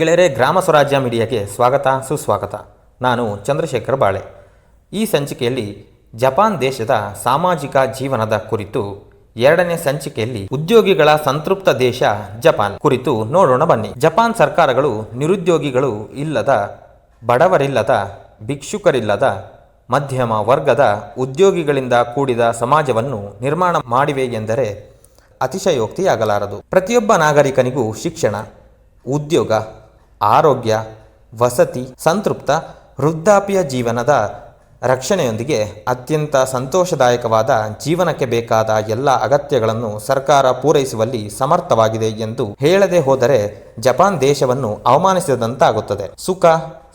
ಗೆಳೆಯರೆ, ಗ್ರಾಮ ಸ್ವರಾಜ್ಯ ಮೀಡಿಯಾಗೆ ಸ್ವಾಗತ, ಸುಸ್ವಾಗತ. ನಾನು ಚಂದ್ರಶೇಖರ್ ಬಾಳೆ. ಈ ಸಂಚಿಕೆಯಲ್ಲಿ ಜಪಾನ್ ದೇಶದ ಸಾಮಾಜಿಕ ಜೀವನದ ಕುರಿತು, ಎರಡನೇ ಸಂಚಿಕೆಯಲ್ಲಿ ಉದ್ಯೋಗಿಗಳ ಸಂತೃಪ್ತ ದೇಶ ಜಪಾನ್ ಕುರಿತು ನೋಡೋಣ ಬನ್ನಿ. ಜಪಾನ್ ಸರ್ಕಾರಗಳು ನಿರುದ್ಯೋಗಿಗಳು ಇಲ್ಲದ, ಬಡವರಿಲ್ಲದ, ಭಿಕ್ಷುಕರಿಲ್ಲದ, ಮಧ್ಯಮ ವರ್ಗದ ಉದ್ಯೋಗಿಗಳಿಂದ ಕೂಡಿದ ಸಮಾಜವನ್ನು ನಿರ್ಮಾಣ ಮಾಡಿವೆ ಎಂದರೆ ಅತಿಶಯೋಕ್ತಿಯಾಗಲಾರದು. ಪ್ರತಿಯೊಬ್ಬ ನಾಗರಿಕನಿಗೂ ಶಿಕ್ಷಣ, ಉದ್ಯೋಗ ಆರೋಗ್ಯ, ವಸತಿ, ಸಂತೃಪ್ತ, ವೃದ್ಧಾಪ್ಯ ಜೀವನದ ರಕ್ಷಣೆಯೊಂದಿಗೆ ಅತ್ಯಂತ ಸಂತೋಷದಾಯಕವಾದ ಜೀವನಕ್ಕೆ ಬೇಕಾದ ಎಲ್ಲ ಅಗತ್ಯಗಳನ್ನು ಸರ್ಕಾರ ಪೂರೈಸುವಲ್ಲಿ ಸಮರ್ಥವಾಗಿದೆ ಎಂದು ಹೇಳದೆ ಹೋದರೆ ಜಪಾನ್ ದೇಶವನ್ನು ಅವಮಾನಿಸಿದಂತಾಗುತ್ತದೆ. ಸುಖ,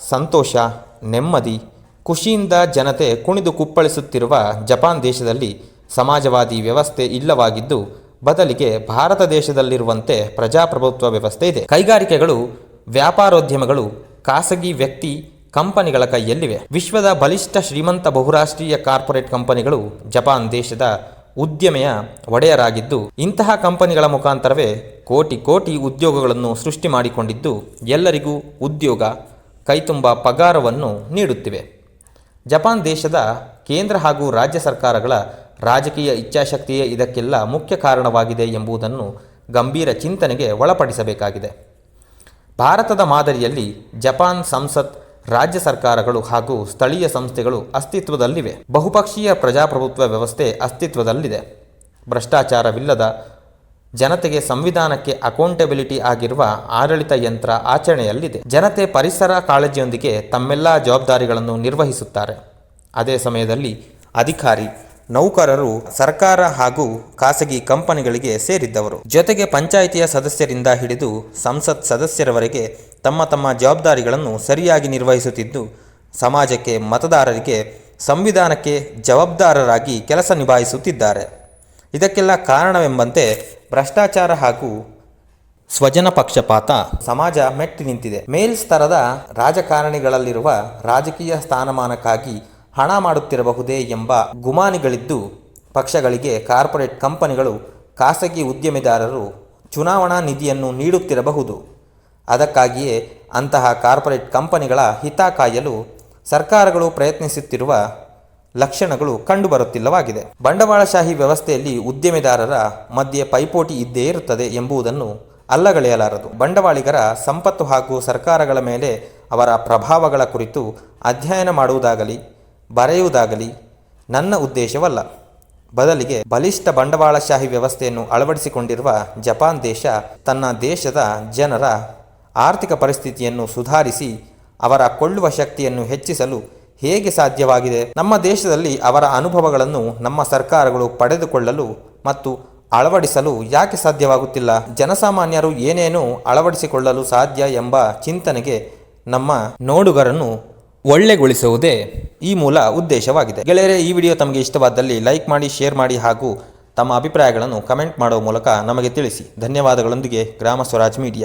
ಸಂತೋಷ, ನೆಮ್ಮದಿ, ಖುಷಿಯಿಂದ ಜನತೆ ಕುಣಿದು ಕುಪ್ಪಳಿಸುತ್ತಿರುವ ಜಪಾನ್ ದೇಶದಲ್ಲಿ ಸಮಾಜವಾದಿ ವ್ಯವಸ್ಥೆ ಇಲ್ಲವಾಗಿದ್ದು, ಬದಲಿಗೆ ಭಾರತ ದೇಶದಲ್ಲಿರುವಂತೆ ಪ್ರಜಾಪ್ರಭುತ್ವ ವ್ಯವಸ್ಥೆ ಇದೆ. ಕೈಗಾರಿಕೆಗಳು ವ್ಯಾಪಾರೋದ್ಯಮಗಳು, ಖಾಸಗಿ ವ್ಯಕ್ತಿ ಕಂಪನಿಗಳ ಕೈಯಲ್ಲಿವೆ. ವಿಶ್ವದ ಬಲಿಷ್ಠ ಶ್ರೀಮಂತ ಬಹುರಾಷ್ಟ್ರೀಯ ಕಾರ್ಪೊರೇಟ್ ಕಂಪನಿಗಳು ಜಪಾನ್ ದೇಶದ ಉದ್ಯಮೆಯ ಒಡೆಯರಾಗಿದ್ದು, ಇಂತಹ ಕಂಪನಿಗಳ ಮುಖಾಂತರವೇ ಕೋಟಿ ಕೋಟಿ ಉದ್ಯೋಗಗಳನ್ನು ಸೃಷ್ಟಿ ಮಾಡಿಕೊಂಡಿದ್ದು, ಎಲ್ಲರಿಗೂ ಉದ್ಯೋಗ, ಕೈತುಂಬ ಪಗಾರವನ್ನು ನೀಡುತ್ತಿವೆ. ಜಪಾನ್ ದೇಶದ ಕೇಂದ್ರ ಹಾಗೂ ರಾಜ್ಯ ಸರ್ಕಾರಗಳ ರಾಜಕೀಯ ಇಚ್ಛಾಶಕ್ತಿಯೇ ಇದಕ್ಕೆಲ್ಲ ಮುಖ್ಯ ಕಾರಣವಾಗಿದೆ ಎಂಬುದನ್ನು ಗಂಭೀರ ಚಿಂತನೆಗೆ ಒಳಪಡಿಸಬೇಕಾಗಿದೆ. ಭಾರತದ ಮಾದರಿಯಲ್ಲಿ ಜಪಾನ್ ಸಂಸತ್, ರಾಜ್ಯ ಸರ್ಕಾರಗಳು ಹಾಗೂ ಸ್ಥಳೀಯ ಸಂಸ್ಥೆಗಳು ಅಸ್ತಿತ್ವದಲ್ಲಿವೆ. ಬಹುಪಕ್ಷೀಯ ಪ್ರಜಾಪ್ರಭುತ್ವ ವ್ಯವಸ್ಥೆ ಅಸ್ತಿತ್ವದಲ್ಲಿದೆ. ಭ್ರಷ್ಟಾಚಾರವಿಲ್ಲದ ಜನತೆಗೆ ಸಂವಿಧಾನಕ್ಕೆ ಅಕೌಂಟೆಬಿಲಿಟಿ ಆಗಿರುವ ಆಡಳಿತ ಯಂತ್ರ ಆಚರಣೆಯಲ್ಲಿದೆ. ಜನತೆ ಪರಿಸರ ಕಾಳಜಿಯೊಂದಿಗೆ ತಮ್ಮೆಲ್ಲ ಜವಾಬ್ದಾರಿಗಳನ್ನು ನಿರ್ವಹಿಸುತ್ತಾರೆ. ಅದೇ ಸಮಯದಲ್ಲಿ ಅಧಿಕಾರಿ ನೌಕರರು ಸರ್ಕಾರ ಹಾಗೂ ಖಾಸಗಿ ಕಂಪನಿಗಳಿಗೆ ಸೇರಿದ್ದವರು. ಜೊತೆಗೆ ಪಂಚಾಯಿತಿಯ ಸದಸ್ಯರಿಂದ ಹಿಡಿದು ಸಂಸತ್ ಸದಸ್ಯರವರೆಗೆ ತಮ್ಮ ತಮ್ಮ ಜವಾಬ್ದಾರಿಗಳನ್ನು ಸರಿಯಾಗಿ ನಿರ್ವಹಿಸುತ್ತಿದ್ದು, ಸಮಾಜಕ್ಕೆ ಮತದಾರರಿಗೆ ಸಂವಿಧಾನಕ್ಕೆ ಜವಾಬ್ದಾರರಾಗಿ ಕೆಲಸ ನಿಭಾಯಿಸುತ್ತಿದ್ದಾರೆ. ಇದಕ್ಕೆಲ್ಲ ಕಾರಣವೆಂಬಂತೆ ಭ್ರಷ್ಟಾಚಾರ ಹಾಗೂ ಸ್ವಜನ ಪಕ್ಷಪಾತ ಸಮಾಜ ಮೆಟ್ಟಿ ನಿಂತಿದೆ ಮೇಲ್ಸ್ತರದ ರಾಜಕಾರಣಿಗಳಲ್ಲಿರುವ ರಾಜಕೀಯ ಸ್ಥಾನಮಾನಕ್ಕಾಗಿ ಹಣ ಮಾಡುತ್ತಿರಬಹುದೇ ಎಂಬ ಗುಮಾನಿಗಳಿದ್ದು, ಪಕ್ಷಗಳಿಗೆ ಕಾರ್ಪೊರೇಟ್ ಕಂಪನಿಗಳು, ಖಾಸಗಿ ಉದ್ಯಮಿದಾರರು ಚುನಾವಣಾ ನಿಧಿಯನ್ನು ನೀಡುತ್ತಿರಬಹುದು. ಅದಕ್ಕಾಗಿಯೇ ಅಂತಹ ಕಾರ್ಪೊರೇಟ್ ಕಂಪನಿಗಳ ಹಿತ ಕಾಯಲು ಸರ್ಕಾರಗಳು ಪ್ರಯತ್ನಿಸುತ್ತಿರುವ ಲಕ್ಷಣಗಳು ಕಂಡುಬರುತ್ತಿಲ್ಲವಾಗಿದೆ. ಬಂಡವಾಳಶಾಹಿ ವ್ಯವಸ್ಥೆಯಲ್ಲಿ ಉದ್ಯಮಿದಾರರ ಮಧ್ಯೆ ಪೈಪೋಟಿ ಇದ್ದೇ ಇರುತ್ತದೆ ಎಂಬುದನ್ನು ಅಲ್ಲಗಳೆಯಲಾರದು. ಬಂಡವಾಳಿಗರ ಸಂಪತ್ತು ಹಾಗೂ ಸರ್ಕಾರಗಳ ಮೇಲೆ ಅವರ ಪ್ರಭಾವಗಳ ಕುರಿತು ಅಧ್ಯಯನ ಮಾಡುವುದಾಗಲಿ ಬರೆಯುವುದಾಗಲಿ ನನ್ನ ಉದ್ದೇಶವಲ್ಲ. ಬದಲಿಗೆ ಬಲಿಷ್ಠ ಬಂಡವಾಳಶಾಹಿ ವ್ಯವಸ್ಥೆಯನ್ನು ಅಳವಡಿಸಿಕೊಂಡಿರುವ ಜಪಾನ್ ದೇಶ ತನ್ನ ದೇಶದ ಜನರ ಆರ್ಥಿಕ ಪರಿಸ್ಥಿತಿಯನ್ನು ಸುಧಾರಿಸಿ ಅವರ ಕೊಳ್ಳುವ ಶಕ್ತಿಯನ್ನು ಹೆಚ್ಚಿಸಲು ಹೇಗೆ ಸಾಧ್ಯವಾಗಿದೆ? ನಮ್ಮ ದೇಶದಲ್ಲಿ ಅವರ ಅನುಭವಗಳನ್ನು ನಮ್ಮ ಸರ್ಕಾರಗಳು ಪಡೆದುಕೊಳ್ಳಲು ಮತ್ತು ಅಳವಡಿಸಲು ಯಾಕೆ ಸಾಧ್ಯವಾಗುತ್ತಿಲ್ಲ? ಜನಸಾಮಾನ್ಯರು ಏನೇನು ಅಳವಡಿಸಿಕೊಳ್ಳಲು ಸಾಧ್ಯ ಎಂಬ ಚಿಂತನೆಗೆ ನಮ್ಮ ನೋಡುಗರನ್ನು ಒಳ್ಳೆಗೊಳಿಸುವುದೇ ಈ ಮೂಲ ಉದ್ದೇಶವಾಗಿದೆ. ಗೆಳೆಯರೇ, ಈ ವಿಡಿಯೋ ತಮಗೆ ಇಷ್ಟವಾದಲ್ಲಿ ಲೈಕ್ ಮಾಡಿ, ಶೇರ್ ಮಾಡಿ ಹಾಗೂ ತಮ್ಮ ಅಭಿಪ್ರಾಯಗಳನ್ನು ಕಮೆಂಟ್ ಮಾಡುವ ಮೂಲಕ ನಮಗೆ ತಿಳಿಸಿ. ಧನ್ಯವಾದಗಳೊಂದಿಗೆ ಗ್ರಾಮ ಸ್ವರಾಜ್ ಮೀಡಿಯಾ.